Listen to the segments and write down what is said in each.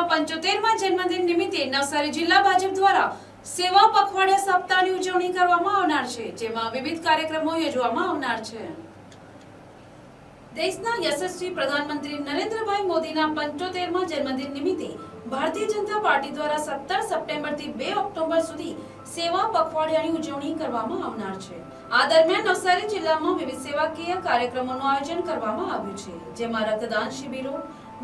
મોદીના પંચોતેરમાં જન્મદિન નિમિત્તે નવસારી જિલ્લા ભાજપ દ્વારા સેવા પખવાડિયા સપ્તાહની ઉજવણી કરવામાં આવનાર છે, જેમાં વિવિધ કાર્યક્રમો યોજવામાં આવનાર છે. દેશના યશસ્વી પ્રધાનમંત્રી નરેન્દ્રભાઈ મોદીના પંચોતેરમાં જન્મદિન નિમિત્તે ભારતીય જનતા પાર્ટી દ્વારા સત્તર સપ્ટેમ્બરથી બે ઓક્ટોબર સુધી સેવા પખવાડિયાની ઉજવણી કરવામાં આવનાર છે. આ દરમિયાન નવસારી જિલ્લામાં વિવિધ સેવાકીય કાર્યક્રમોનું આયોજન કરવામાં આવ્યું છે, જેમાં રક્તદાન શિબિરો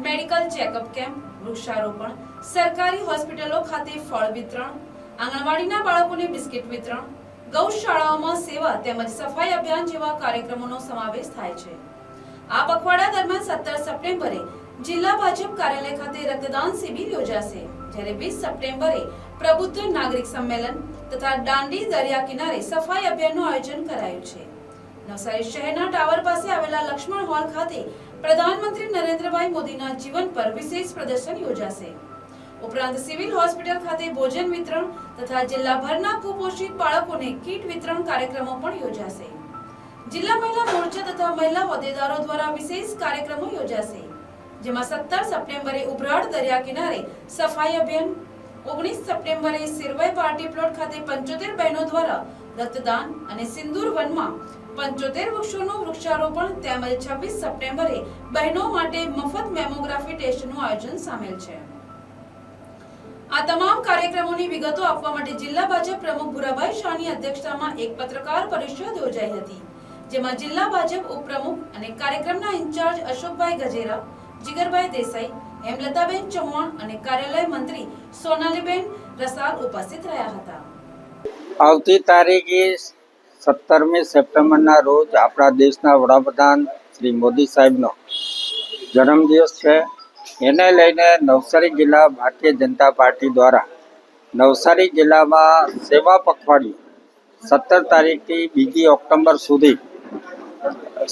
મેડિકલ ચેકઅપ કેમ્પ, વૃક્ષારોપણ, સરકારી હોસ્પિટલો ખાતે ફળ વિતરણ, આંગણવાડીના બાળકોને બિસ્કિટ વિતરણ, ગૌશાળાઓમાં સેવા તેમજ સફાઈ અભિયાન જેવા કાર્યક્રમોનો સમાવેશ થાય છે. આ પખવાડા દરમિયાન સત્તર સપ્ટેમ્બરે જિલ્લા ભાજપ કાર્યાલય ખાતે રક્તદાન શિબિર યોજાશે, જ્યારે વીસ સપ્ટેમ્બરે પ્રબુદ્ધ નાગરિક સંમેલન તથા દાંડી દરિયા કિનારે સફાઈ અભિયાનનું આયોજન કરાયું છે. નવસારી શહેરના ટાવર પાસે આવેલા લક્ષ્મણ હોલ ખાતે પ્રધાનમંત્રી નરેન્દ્રભાઈ મોદીના જીવન પર વિશેષ પ્રદર્શન યોજાશે. ઉપરાંત સિવિલ હોસ્પિટલ ખાતે ભોજન વિતરણ તથા જિલ્લાભરના કુપોષિત બાળકોને કીટ વિતરણ કાર્યક્રમો પણ યોજાશે. જિલ્લા મહિલા મોરચા તથા મહિલા હોદ્દેદારો દ્વારા વિશેષ કાર્યક્રમો યોજાશે, જેમાં સત્તર સપ્ટેમ્બરે ઉભરાડ દરિયા કિનારે સફાઈ અભિયાન ઓગણીસ સપ્ટેમ્બરે સિરવાઈ પાર્ટી પ્લોટ ખાતે પંચોતેર બહેનો દ્વારા રક્તદાન અને સિંદૂર વનમાં પંચોતેર વૃક્ષોનું વૃક્ષારોપણ તેમજ છવ્વીસ સપ્ટેમ્બરે બહેનો માટે મફત મેમોગ્રાફી ટેસ્ટનું આયોજન સામેલ છે. આ તમામ કાર્યક્રમોની વિગતો આપવા માટે જિલ્લા ભાજપ પ્રમુખ ભુરાભાઈ શાહની અધ્યક્ષતામાં એક પત્રકાર પરિષદ યોજાઈ હતી, જેમાં જિલ્લા ભાજપ ઉપપ્રમુખ અને કાર્યક્રમના ઇન્ચાર્જ અશોકભાઈ ગજેરા, જીગરભાઈ દેસાઈ હેમલતાબેન ચૌહાણ અને કાર્યાલય મંત્રી સોનાલીબેન રસાલ ઉપસ્થિત રહ્યા હતા. આવતી તારીખે સત્તરમી સપ્ટેમ્બરના રોજ આપણા દેશના વડાપ્રધાન શ્રી મોદી સાહેબનો જન્મદિવસ છે. એને લઈને નવસારી જિલ્લા ભારતીય જનતા પાર્ટી દ્વારા નવસારી જિલ્લામાં સેવા પખવાડિયું સત્તર તારીખથી બીજી ઓક્ટોબર સુધી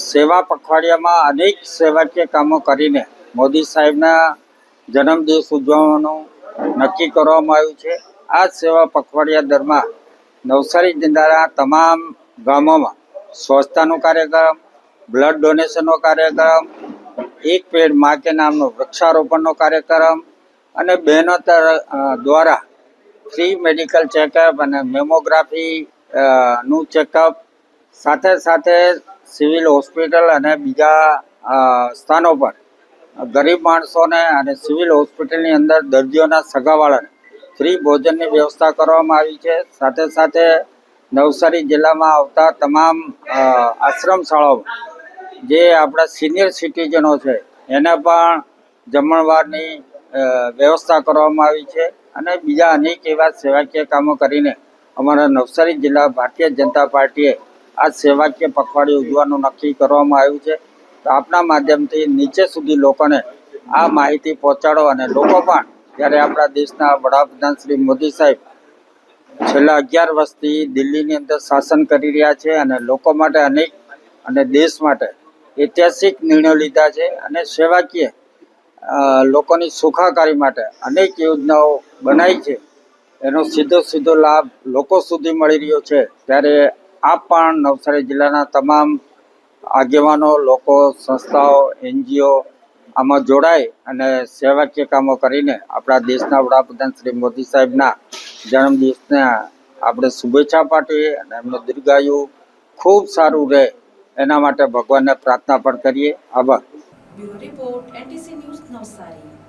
સેવા પખવાડિયામાં અનેક સેવાકીય કામો કરીને મોદી સાહેબના જન્મદિવસ ઉજવવાનું નક્કી કરવામાં આવ્યું છે. આ સેવા પખવાડિયા દરમિયાન નવસારી જિલ્લાના તમામ ગામોમાં સ્વચ્છતાનો કાર્યક્રમ, બ્લડ ડોનેશનનો કાર્યક્રમ, એક પેડ મા કે નામનો વૃક્ષારોપણનો કાર્યક્રમ અને બહેનો દ્વારા ફ્રી મેડિકલ ચેકઅપ અને મેમોગ્રાફી નું ચેકઅપ, સાથે સાથે સિવિલ હોસ્પિટલ અને બીજા સ્થાનો પર ગરીબ માણસોને અને સિવિલ હોસ્પિટલની અંદર દર્દીઓના સગાવાળાને ફ્રી ભોજનની વ્યવસ્થા કરવામાં આવી છે. સાથે સાથે નવસારી જિલ્લામાં આવતા તમામ આશ્રમ શાળાઓ જે આપણા સિનિયર સિટીઝનો છે, એને પણ જમણવારની વ્યવસ્થા કરવામાં આવી છે. અને બીજા અનેક એવા સેવાકીય કામો કરીને અમારા નવસારી જિલ્લા ભારતીય જનતા પાર્ટીએ આ સેવાકીય પખવાડિયું ઉજવવાનું નક્કી કરવામાં આવ્યું છે. તો આપના માધ્યમથી નીચે સુધી લોકોને આ માહિતી પહોંચાડો અને લોકો પણ જ્યારે આપણા દેશના વડાપ્રધાન શ્રી મોદી સાહેબ છેલ્લા અગિયાર વર્ષથી દિલ્હીની અંદર શાસન કરી રહ્યા છે અને લોકો માટે અનેક અને દેશ માટે ઐતિહાસિક નિર્ણયો લીધા છે અને સેવાકીય લોકોની સુખાકારી માટે અનેક યોજનાઓ બનાવી છે. એનો સીધો સીધો લાભ લોકો સુધી મળી રહ્યો છે. ત્યારે આપ પણ નવસારી જિલ્લાના તમામ આગેવાનો, લોકો, સંસ્થાઓ, એનજીઓ આમાં જોડાય અને સેવાકીય કામો કરીને આપણા દેશના વડાપ્રધાન શ્રી મોદી સાહેબના જન્મદિવસને આપણે શુભેચ્છા પાઠવીએ અને એમનું દીર્ઘાયુ ખૂબ સારું રહે એના માટે ભગવાનને પ્રાર્થના પણ કરીએ. આભાર. Report, NTC news Navsari.